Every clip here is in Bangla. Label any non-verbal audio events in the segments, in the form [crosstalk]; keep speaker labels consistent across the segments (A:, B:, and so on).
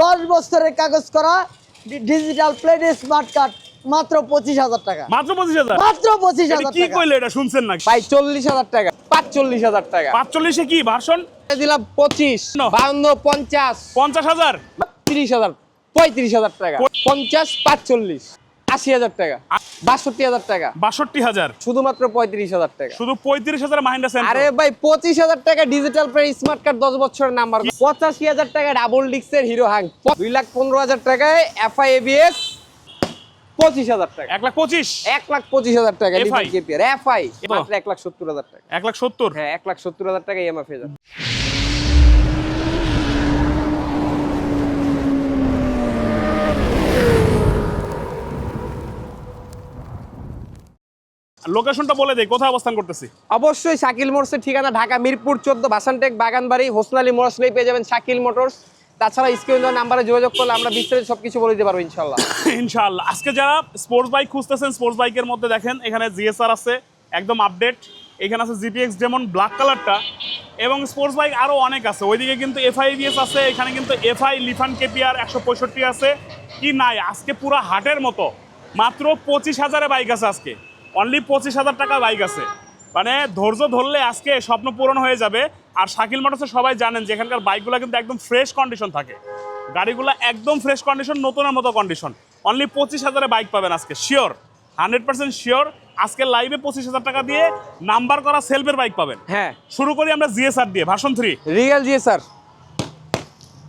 A: দশ বছরের কাগজ করা ডিজিটাল প্লেট স্মার্ট কার্ড মাত্র পঁচিশ হাজার টাকা।
B: মাত্র পঁচিশ হাজার?
A: মাত্র পঁচিশ হাজার
B: কি
A: করলে
B: কইলে এটা শুনছেন না
C: ভাই চল্লিশ হাজার টাকা পাঁচচল্লিশ হাজার টাকা।
B: পাঁচচল্লিশে কি ভার্সন
C: দিলাম পঁচিশ. বাউন্ন পঞ্চাশ
B: পঞ্চাশ হাজার?
C: তিরিশ হাজার পঁয়ত্রিশ হাজার টাকা। পঞ্চাশ পাঁচচল্লিশ। আশি হাজার টাকা। বাষট্টি হাজার টাকা।
B: বাষট্টি হাজার।
C: শুধুমাত্র পঁয়ত্রিশ হাজার টাকা।
B: শুধু পঁয়ত্রিশ হাজার মাহিন্দ্রা
C: আরে ভাই পঁচিশ হাজার টাকা ডিজিটাল প্লে স্মার্ট কার্ড দশ বছরের নাম্বার পঁচাশি হাজার টাকা ডাবল ডিক্সের হিরো হাং দুই লাখ পনেরো হাজার টাকায় এফআই এবিএস পঁচিশ হাজার টাকা।
B: এক লাখ পঁচিশ।
C: এক লাখ পঁচিশ হাজার টাকা এফআই এক লাখ সত্তর হাজার টাকা।
B: এক লাখ সত্তর।
C: হ্যাঁ এক লাখ সত্তর হাজার টাকা ইএমএফ
B: লোকেশনটা বলে দেই কোথায় অবস্থান করতেছি?
C: অবশ্যই শাকিল মোটরসের ঠিকানা ঢাকা মিরপুর চোদ্দ বাসানটেক বাগানবাড়ি হোসনালী মোটরসলেই পেয়ে যাবেন শাকিল মোটরস। তাছাড়া স্ক্রিন নাম্বারে যোগাযোগ করলে আমরা বিস্তারিত সবকিছু বলে দিতে পারব ইনশাল্লাহ।
B: ইনশাআল্লাহ আজকে যারা স্পোর্টস বাইক খুঁজতেছেন স্পোর্টস বাইকের মধ্যে দেখেন এখানে জিএসআর আছে একদম আপডেট এখানে আছে জিপিএক্স যেমন ব্ল্যাক কালারটা এবং স্পোর্টস বাইক আরও অনেক আছে। ওইদিকে কিন্তু এফআইবিএস আছে এখানে কিন্তু এফআই লিফান কেপিআর একশো পঁয়ষট্টি আছে। কি নাই আজকে পুরো হাটের মতো। মাত্র পঁচিশ হাজারে বাইক আছে আজকে। অনলি পঁচিশ হাজার টাকা বাইক আছে। মানে ধৈর্য ধরলে আজকে স্বপ্ন পূরণ হয়ে যাবে। আর শাকিল মোটরসে সবাই জানেন যে এখানকার বাইকগুলো কিন্তু একদম ফ্রেশ কন্ডিশন থাকে। গাড়িগুলো একদম ফ্রেশ কন্ডিশন নতুনের মতো কন্ডিশন অনলি পঁচিশ হাজারে বাইক পাবেন আজকে শিওর হান্ড্রেড পার্সেন্ট শিওর আজকে লাইভে পঁচিশ হাজার টাকা দিয়ে নাম্বার করা সেলফের বাইক পাবেন।
C: হ্যাঁ।
B: শুরু করি আমরা জিএসআর দিয়ে ভার্সন থ্রি
C: রিয়েল জি স্যার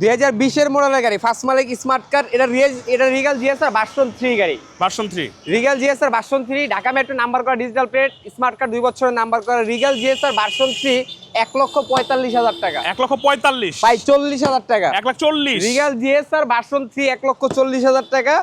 C: দুই হাজার বিশের মডেলের গাড়ি ফার্স্ট মালিক স্মার্ট কার এটা রিয়েল এটা রিগাল জিএসআর বাসন থ্রি গাড়ি।
B: ভার্সন থ্রি
C: রিগাল জিএসআর বাসন থ্রি ঢাকা মেট্রো নাম্বার করা ডিজিটাল প্লেট স্মার্ট কার্ড দুই বছরের নাম্বার করা রিগাল জিএসআর বাসন থ্রি এক লক্ষ পঁয়তাল্লিশ হাজার টাকা।
B: এক লক্ষ পঁয়তাল্লিশ।
C: ভাই চল্লিশ হাজার টাকা।
B: এক লাখ চল্লিশ।
C: রিগাল জিএসআর বাসন থ্রি এক লক্ষ চল্লিশ হাজার টাকা।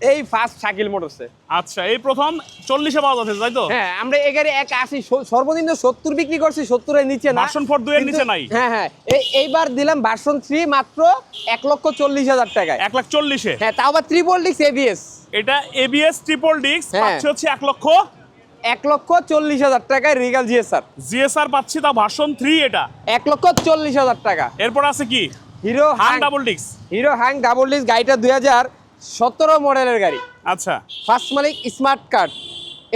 C: এই ফার্স্ট শাকিল মোটরসে
B: আচ্ছা এই প্রথম চল্লিশে পাওয়া যাচ্ছে তাই তো?
C: হ্যাঁ আমরা গাড়ি এক আশি সর্বনিম্ন সত্তর বিক্রি করছি সত্তরের নিচে না।
B: four দুইয়ের
C: কিন্তু-
B: নিচে নাই।
C: হ্যাঁ হ্যাঁ এই- এইবার দিলাম ভার্সন থ্রি মাত্র এক লক্ষ চল্লিশ হাজার টাকায়।
B: এক লাখ চল্লিশে।
C: হ্যাঁ তাও আবার ত্রিপল ডিক্স এবিএস
B: এটা এবিএস ট্রিপল ডিক্স। পাচ্ছে হচ্ছে এক লক্ষ
C: এক লক্ষ চল্লিশ হাজার টাকায় রিগাল জিএসআর
B: জিএসআর পাচ্ছি তা ভার্সন থ্রি এটা।
C: এক লক্ষ চল্লিশ হাজার টাকা।
B: এরপর আছে কি?
C: হিরো হ্যাং
B: ডাবল ডিক্স
C: হিরো হ্যাং ডাবল ডিস্ক গাড়িটা দুই হাজার সতেরো মডেলের গাড়ি।
B: আচ্ছা।
C: ফার্স্ট মালিক smart card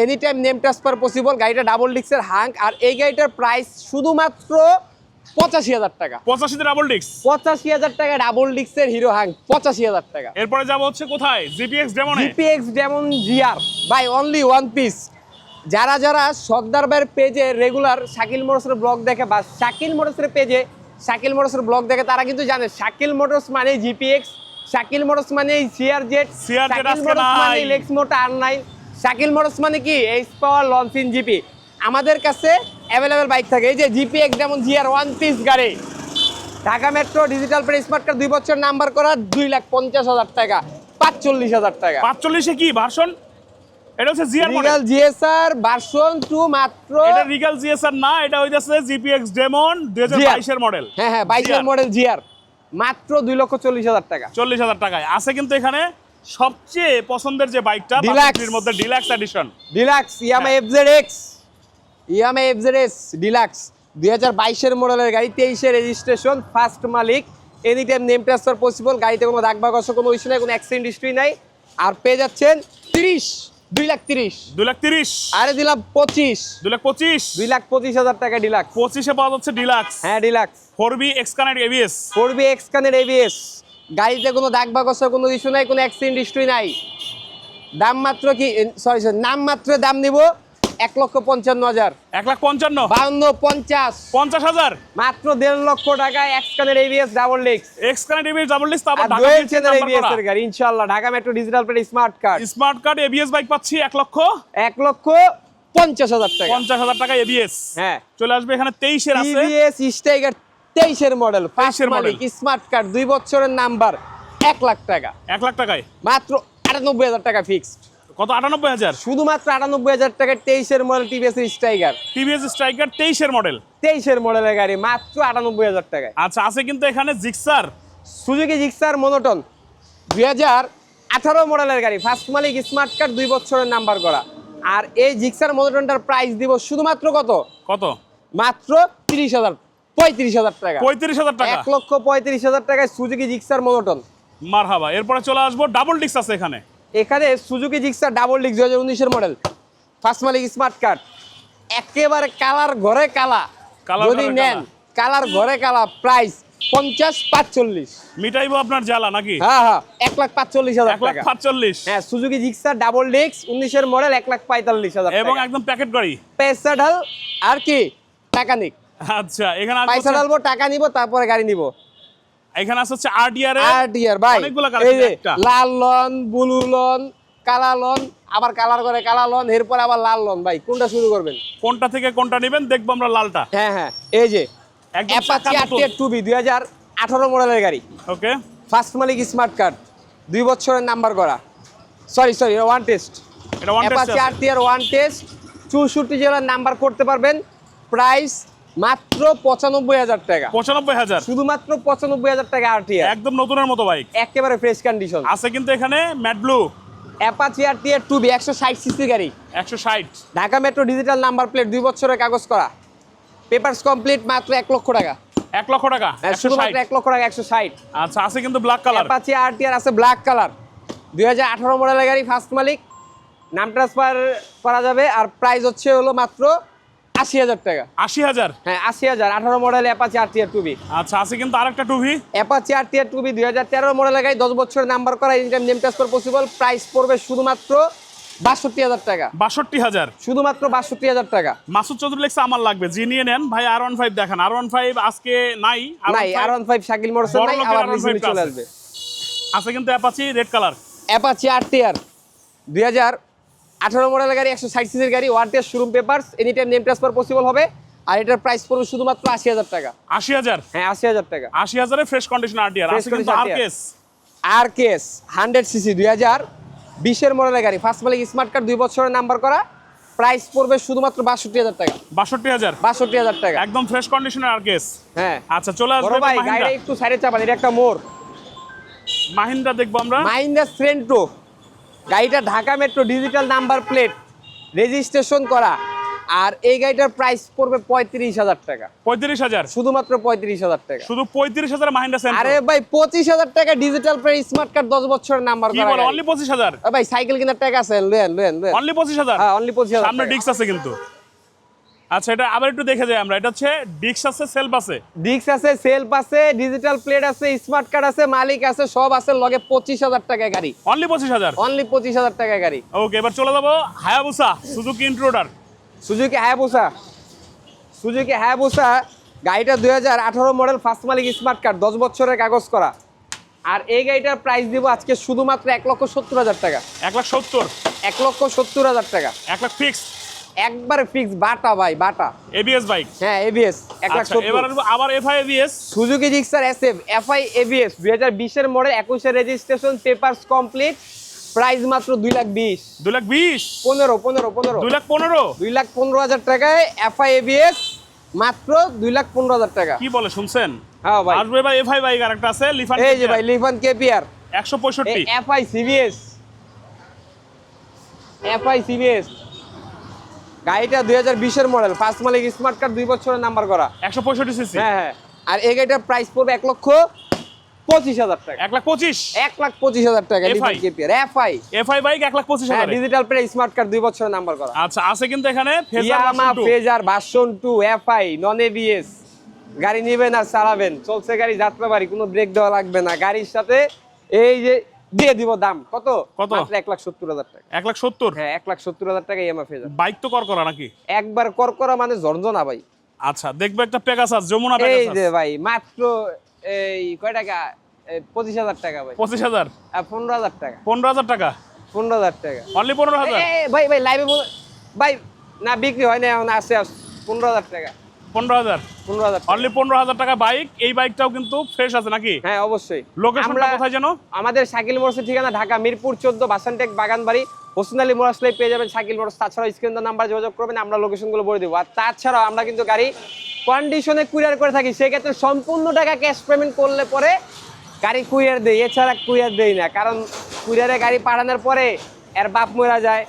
C: any time name transfer possible গাড়িটা ডাবল ডিস্কের হাং আর এই গাড়িটার প্রাইস শুধুমাত্র পঁচাশি হাজার টাকা।
B: পঁচাশিতে ডাবল ডিক্স
C: পঁচাশি হাজার টাকা ডাবল ডিস্কের হিরো হাং পঁচাশি হাজার টাকা।
B: এরপরে যাব হচ্ছে কোথায়? জিপিএক্স ডেমনে
C: জিপিএক্স যেমন GR by only one piece যারা যারা সর্দার ভাইয়ের পেজে রেগুলার শাকিল মোটরসের ব্লগ দেখে বা শাকিল মোটরসের পেজে শাকিল মোটরসের ব্লগ দেখে তারা কিন্তু জানে শাকিল মোটরস মানে জিপিএক্স শাকিল মোটরস মানে সিআর জেট
B: আজকে
C: মানে
B: নাই।
C: লেক্স মোটা আর নাইন শাকিল মোটরস মানে কি এইচ পাওয়ার লঞ্চিন জিপি আমাদের কাছে অ্যাভেলেবেল বাইক থাকে। এই যে জিপিএক্স যেমন জিআর ওয়ান পিস গাড়ি। Dhaka metro digital plate smart card দুই বছর নাম্বার করা দুই লাখ পঞ্চাশ হাজার টাকা পাঁচচল্লিশ হাজার টাকা।
B: পাঁচচল্লিশে কি? ভার্সন এটা হচ্ছে GR model
C: Regal GSR version two মাত্র
B: এটা রিগাল জিএসআর না এটা হইতাছে জিপিএক্স ডেমন দুই হাজার বাইশের মডেল
C: হ্যাঁ হ্যাঁ বাইশের মডেল জিআর মাত্র দুই লক্ষ চল্লিশ হাজার টাকা।
B: চল্লিশ হাজার টাকায়। আছে কিন্তু এখানে সবচেয়ে পছন্দের যে বাইকটা। এর মধ্যে deluxe edition
C: deluxe Yamaha FZ X Yamaha FZ X deluxe দুই হাজার বাইশের মডেলের গাড়ি তেইশে রেজিস্ট্রেশন ফার্স্ট মালিক। Any time name transfer possible গাড়িতে কোনো দাগ বাগ কোনো ইস্যু নাই কোনো অ্যাক্সিডেন্ট হিস্ট্রি নাই। আর পেয়ে যাচ্ছেন তিরিশ দুই লাখ তিরিশ।
B: দুই লাখ তিরিশ।
C: আরে দিলাম পঁচিশ।
B: দুই লাখ পঁচিশ।
C: দুই লাখ পঁচিশ হাজার টাকা ডিলাক্স
B: পঁচিশে পাওয়া যাচ্ছে ডিলাক্স
C: হ্যাঁ deluxe
B: four B X connect ABS
C: four B X কানের এবিএস গাড়িতে কোনো দাগ বা কষার কোনো ইস্যু নাই কোনো অ্যাক্সিডেন্ট হিস্ট্রি নাই। দাম মাত্র কি সরি সরি নাম মাত্র দাম নিব এক লক্ষ পঞ্চান্ন হাজার।
B: এক লাখ পঞ্চান্ন।
C: বাউন্ন পঞ্চাশ।
B: পঞ্চাশ হাজার।
C: মাত্র দেড় লক্ষ টাকা এক্স কানের এবিএস ডাবল ডিক্স
B: X connect ABS double disc তারপর ঢাকা নাম্বার
C: এবিএস। এর গাড়ি ইনশাআল্লাহ। Dhaka metro digital plate smart card
B: smart card ABS bike পাচ্ছি এক লক্ষ।
C: এক লক্ষ পঞ্চাশ হাজার টাকা।
B: পঞ্চাশ হাজার টাকা এবিএস
C: হ্যাঁ।
B: চলে আসবে এখানে তেইশের আছে।
C: টিভিএস স্টাইগার তেইশের মডেল ফার্স্ট
B: 23
C: মালিক স্মার্ট কার্ড দুই বছরের নাম্বার এক লাখ টাকা।
B: এক লাখ টাকায়?
C: মাত্র আটানব্বই হাজার টাকা ফিক্সড
B: কত? আটানব্বই হাজার?
C: শুধুমাত্র আটানব্বই হাজার টাকার তেইশের model TVS Stryker
B: TVS Stryker তেইশের মডেল
C: তেইশের মডেলের গাড়ি মাত্র আটানব্বই হাজার টাকায়।
B: আচ্ছা আছে কিন্তু এখানে জিক্সার
C: সুজুকি জিক্সার মনোটন দুই হাজার আঠারো মডেলের গাড়ি ফার্স্ট মালিক স্মার্ট কার্ড দুই বছরের নাম্বার করা আর এই জিক্সার মনোটনটার প্রাইস দিব শুধুমাত্র কত?
B: কত?
C: মাত্র তিরিশ হাজার পঁয়ত্রিশ হাজার টাকা।
B: পঁয়ত্রিশ হাজার টাকা।
C: এক লক্ষ পঁয়ত্রিশ হাজার টাকায় সুজুকি জিক্সার মনোটন
B: মারহাবা এরপরে চলে আসব ডাবল ডিস্ক আছে এখানে।
C: এখানে সুজুকি জিক্সার ডাবল ডিস্ক দু হাজার উনিশের মডেল ফার্স্ট মালিক স্মার্ট কার্ড একেবারে কালার ঘরে কালা।
B: কালার
C: যদি নেন কালার ঘরে কালা প্রাইস পঞ্চাশ পাঁচচল্লিশ।
B: মিটাইবো আপনার জ্বালা নাকি?
C: হ্যাঁ হ্যাঁ এক লাখ পাঁচচল্লিশ হাজার
B: এক লাখ পাঁচচল্লিশ।
C: হ্যাঁ সুজুকি জিক্সার ডাবল ডিস্ক উনিশের মডেল এক লাখ পঁয়তাল্লিশ হাজার
B: এবং একদম প্যাকেট গাড়ি।
C: পয়সা আর কি? টাকা নিক
B: আচ্ছা এখানে
C: পয়সা ঢালবো টাকা নিব তারপরে গাড়ি নিব।
B: এখানে আছে হচ্ছে আরডিআর
C: আর ডিয়ার ভাই।
B: অনেকগুলো
C: এই যে
B: একটা।
C: লাল লন ব্লু লন কালা লন আবার কালার করে কালা লন এরপর আবার লাল লন ভাই। কোনটা শুরু করবেন?
B: কোনটা থেকে কোনটা নেবেন দেখব আমরা লালটা।
C: হ্যাঁ হ্যাঁ। এই যে অ্যাপাচি আরটিআর টু বি দুই হাজার আঠারো মডেলের গাড়ি।
B: ওকে
C: ফার্স্ট মালিক স্মার্ট কার্ড দুই বছরের নাম্বার করা। সরি সরি ওয়ান টেস্ট
B: এটা ওয়ান
C: অ্যাপাচি আরটিআর ওয়ান টেস্ট চৌষট্টি জেলার নাম্বার করতে পারবেন। প্রাইস মাত্র পঁচানব্বই হাজার টাকা।
B: পঁচানব্বই হাজার?
C: শুধুমাত্র পঁচানব্বই হাজার টাকা আরটিআর
B: একদম নতুনের মতো বাইক
C: একেবারে ফ্রেশ কন্ডিশন
B: আছে কিন্তু এখানে matte blue
C: Apache RTR two V একশো ষাট সিসি গাড়ি।
B: একশো ষাট।
C: Dhaka metro digital number plate দুই বছরের কাগজ করা। পেপারস কমপ্লিট মাত্র এক লক্ষ টাকা।
B: এক লক্ষ টাকা
C: হ্যাঁ, শুধুমাত্র এক লক্ষ টাকা একশো ষাট।
B: আচ্ছা আছে কিন্তু ব্ল্যাক কালার
C: অ্যাপাচি আরটিআর আছে ব্ল্যাক কালার দুই হাজার আঠারো মডেলের গাড়ি ফার্স্ট মালিক। নাম ট্রান্সফার করা যাবে আর প্রাইস হচ্ছে হলো মাত্র আশি হাজার টাকা।
B: আশি হাজার?
C: হ্যাঁ আশি হাজার। আঠারো মডেল অ্যাপাচি আরটিআর টুবি
B: আচ্ছা আছে কিন্তু আরেকটা টুভি
C: অ্যাপাচি আরটিআর টুবি দুই হাজার তেরো মডেলের গাড়ি দশ বছরের নাম্বার করা income name transfer possible price পড়বে শুধুমাত্র বাষট্টি হাজার টাকা।
B: বাষট্টি হাজার?
C: শুধুমাত্র বাষট্টি হাজার টাকা।
B: মাসুদ চৌধুরী লেখছে আমার লাগবে। জি নিয়ে নেন। ভাই আর ওয়ান ফাইভ দেখান। আর ওয়ান ফাইভ আজকে নাই
C: নাই আর ওয়ান ফাইভ শাকিল মোটরস নাই আবার
B: R15
C: চলে। আসবে।
B: আছে কিন্তু Apache red colour
C: Apache RTR দুই হাজার আঠারো মডেলের গাড়ি একশো ষাট সিসির গাড়ি test showroom papers any time name transfer possible হবে। আর এটার প্রাইস পড়বে শুধুমাত্র আশি হাজার টাকা।
B: আশি হাজার?
C: হ্যাঁ আশি হাজার টাকা।
B: আশি হাজারে ফ্রেশ কন্ডিশন আরটিআর আর কেস
C: আর কেস হান্ড্রেড সিসি দুই হাজার। বিশের মডেলের গাড়ি ফার্স্ট মালিক স্মার্ট কার্ড দুই বছরের নাম্বার করা। প্রাইস পড়বে শুধুমাত্র বাষট্টি হাজার টাকা।
B: বাষট্টি হাজার?
C: বাষট্টি হাজার টাকা।
B: একদম ফ্রেশ কন্ডিশনের আর কেস
C: হ্যাঁ।
B: আচ্ছা চলে আসবে
C: ভাই গাড়ি একটু সাইডে চাপান এটা একটা মোড়।
B: মাহিন্দ্রা দেখব আমরা।
C: মাহিন্দ্রা সেন্ট্রো গাড়িটা Dhaka metro digital number plate registration করা। আর এই গাড়িটার প্রাইস পড়বে পঁয়ত্রিশ হাজার টাকা।
B: পঁয়ত্রিশ হাজার?
C: শুধুমাত্র পঁয়ত্রিশ হাজার টাকা।
B: শুধু পঁয়ত্রিশ হাজার মাহিন্দ্রা
C: আরে ভাই পঁচিশ হাজার টাকা ডিজিটাল প্রাইস স্মার্ট কার্ড দশ বছরের নাম্বার
B: কি
C: করা
B: বলো অনলি পঁচিশ হাজার?
C: ভাই সাইকেল কেনার টাকা আছে লেন লেন লেন
B: অনলি পঁচিশ হাজার?
C: হ্যাঁ অনলি পঁচিশ হাজার
B: সামনে ডিক্স আছে কিন্তু। আচ্ছা এটা আবার একটু দেখে যাই আমরা। এটা হচ্ছে ডিক্স আছে সেলফ আছে?
C: ডিক্স আছে সেলফ আছে ডিজিটাল প্লেট আছে স্মার্ট কার্ড আছে মালিক আছে সব আছে লগে পঁচিশ হাজার টাকায় গাড়ি।
B: অনলি পঁচিশ হাজার?
C: অনলি পঁচিশ হাজার টাকায় গাড়ি।
B: ওকে এবার চলে যাব Hayabusa Suzuki Intruder
C: Suzuki Hayabusa Suzuki Hayabusa গাড়িটা দুই হাজার আঠারো মডেল ফার্স্ট মালিক স্মার্ট কার্ড দশ বছরের কাগজ করা। আর এই গাড়িটার প্রাইস দিব আজকে শুধুমাত্র এক লক্ষ সত্তর হাজার টাকা।
B: এক লাখ সত্তর?
C: এক লক্ষ সত্তর হাজার টাকা।
B: এক লাখ ফিক্স
C: একবারে ফিক্স বাটা ভাই বাটা।
B: এবিএস বাইক
C: হ্যাঁ এবিএস এক লাখ
B: আচ্ছা এবার আবার FI ABS
C: Suzuki Gixxer S F FI ABS দুই হাজার বিশের মডেল একুশের রেজিস্ট্রেশন পেপারস কমপ্লিট প্রাইস মাত্র দুই লাখ বিশ।
B: দুই লাখ বিশ?
C: পনেরো পনেরো পনেরো।
B: দুই লাখ পনেরো?
C: দুই লাখ পনেরো হাজার টাকায় এফআই এবিএস মাত্র দুই লাখ পনেরো হাজার টাকা।
B: কি বলে শুনছেন?
C: হ্যাঁ ভাই।
B: আসবে এবার এফআই বাইক আর একটা আছে লিফান
C: এই যে ভাই লিফান কেপিআর
B: একশো পঁয়ষট্টি।
C: এফআই সিবিএস এফআই সিবিএস গাড়িটা দুই হাজার বিশের মডেল ফার্স্ট মালিক স্মার্ট কার্ড দুই বছরের নাম্বার করা।
B: একশো পঁয়ষট্টি সিসি
C: হ্যাঁ হ্যাঁ। আর এই গাড়িটার প্রাইস পড়বে এক লক্ষ পঁচিশ হাজার টাকা।
B: এক লাখ পঁচিশ?
C: এক লাখ পঁচিশ হাজার টাকা
B: FI
C: Lifan KPR FI
B: FI bike এক লাখ পঁচিশ
C: হ্যাঁ
B: হাজার
C: ডিজিটাল প্লে স্মার্ট কার্ড দুই বছরের নাম্বার করা।
B: আচ্ছা আছে কিন্তু এখানে Fazer
C: Yamaha
B: version two.
C: Fazer version two FI non ABS গাড়ি নিবেন আর চালাবেন। চলছে গাড়ি যাত্রা বাড়ি কোনো ব্রেক দেওয়া লাগবে না। গাড়ির সাথে এই যে দিয়ে দিব দাম। কত?
B: কত?
C: এক লাখ সত্তর হাজার টাকা।
B: এক লাখ সত্তর?
C: হ্যাঁ এক লাখ সত্তর হাজার টাকা ইএমআই ফেজার
B: বাইক তো কর করা নাকি?
C: একবার কর করা মানে ঝরঝনা ভাই।
B: আচ্ছা দেখব একটা পেগাসাস যমুনা
C: এই যে ভাই মাত্র এই কয় টাকা? পঁচিশ হাজার টাকা ভাই।
B: পঁচিশ হাজার?
C: পনেরো হাজার টাকা।
B: পনেরো হাজার টাকা?
C: পনেরো হাজার টাকা।
B: অনলি পনেরো হাজার?
C: ভাই ভাই লাইভে ভাই না বিক্রি হয় না এখন আসছে পনেরো হাজার টাকা।
B: পনেরো হাজার।
C: পনেরো হাজার
B: অনলি পনেরো হাজার টাকা বাইক এই বাইকটাও কিন্তু ফ্রেশ আছে নাকি?
C: হ্যাঁ অবশ্যই।
B: লোকেশনটা
C: আমরা
B: কোথায় যেন?
C: আমাদের শাকিল মোটরসের ঠিকানা ঢাকা মিরপুর চোদ্দ বাসানটেক বাগানবাড়ি হোসেন আলী মোটরসলাই পেয়ে যাবেন শাকিল মোটরস তাছাড়াও স্ক্রিন নাম্বার যোগাযোগ করবেন আমরা লোকেশনগুলো বলে দেবো। আর তাছাড়াও আমরা কিন্তু গাড়ি কন্ডিশনে কুরিয়ার করে থাকি সেক্ষেত্রে সম্পূর্ণ টাকা ক্যাশ পেমেন্ট করলে পরে গাড়ি কুরিয়ার দেই। এছাড়া কুরিয়ার দেই না কারণ কুরিয়ারে গাড়ি পাঠানোর পরে এর বাপ মরা যায়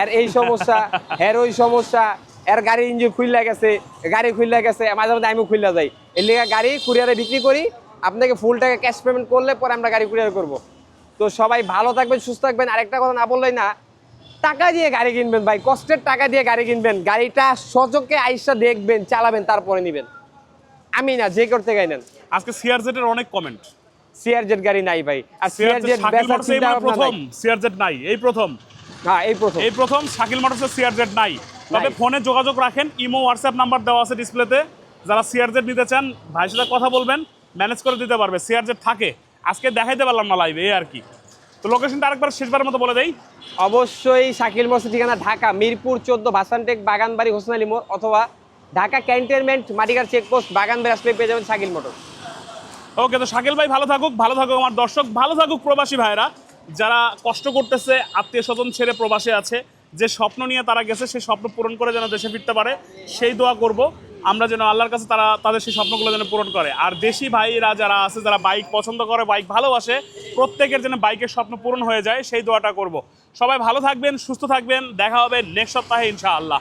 C: এর এই সমস্যা [laughs] এর ওই সমস্যা। এর গাড়ি ইঞ্জিন খুললে গেছে গাড়ি খুললে গেছে মাঝে মাঝে আমিও খুললে যাই। এর লিগে গাড়ি কুরিয়ারে বিক্রি করি আপনাকে ফুল টাকা ক্যাশ পেমেন্ট করলে পরে আমরা গাড়ি কুরিয়ার করব। তো সবাই ভালো থাকবেন সুস্থ থাকবেন। আরেকটা কথা না বললেই না টাকা দিয়ে গাড়ি কিনবেন ভাই কষ্টের টাকা দিয়ে গাড়ি কিনবেন। গাড়িটা সচকে আইসা দেখবেন চালাবেন তারপরে নেবেন। আমি না যে করতে গাই নেন।
B: আজকে সিআরজেড এর অনেক কমেন্ট
C: সিআরজেড গাড়ি নাই ভাই। আর
B: সিআরজেড
C: বেচার চিন্তা
B: প্রথম। সিআরজেড নাই এই প্রথম।
C: হ্যাঁ এই প্রথম।
B: এই প্রথম শাকিল মোটরসের সিআরজেড নাই। তবে ফোনে যোগাযোগ রাখেন ইমো হোয়াটসঅ্যাপ নাম্বার দেওয়া আছে ডিসপ্লেতে। যারা সিআরজেড নিতে চান ভাইয়ের সাথে কথা বলবেন ম্যানেজ করে দিতে পারবে সিআরজেড থাকে। আজকে দেখাইতে পারলাম না লাইভে এই আর কি। তো লোকেশনটা আরেকবার শেষবার মতো বলে দেই।
C: অবশ্যই শাকিল মসজিদ ঠিকানা ঢাকা মিরপুর চোদ্দ ভাসানটেক বাগানবাড়ি হোসেন আলী মোড় অথবা ঢাকা ক্যান্টনমেন্ট মাটিকার চেকপোস্ট বাগানবাড়ি আসলে পেয়ে যাবেন শাকিল মোটর
B: ওকে তো শাকিল ভাই ভালো থাকুক ভালো থাকুক আমার দর্শক ভালো থাকুক প্রবাসী ভাইরা যারা কষ্ট করতেছে আত্মীয় স্বজন ছেড়ে প্রবাসে আছে যে স্বপ্ন নিয়ে তারা গেছে, সেই স্বপ্ন পূরণ করে যেন দেশে ফিরতে পারে, সেই দোয়া করব। আমরা যেন আল্লাহর কাছে তারা, তাদের সেই স্বপ্নগুলো যেন পূরণ করে। আর দেশি ভাইরা যারা আছে, যারা বাইক পছন্দ করে, বাইক ভালোবাসে, প্রত্যেকের যেন বাইকের স্বপ্ন পূরণ হয়ে যায়, সেই দোয়াটা করব। সবাই ভালো থাকবেন, সুস্থ থাকবেন। দেখা হবে নেক্সট সপ্তাহে ইনশাআল্লাহ।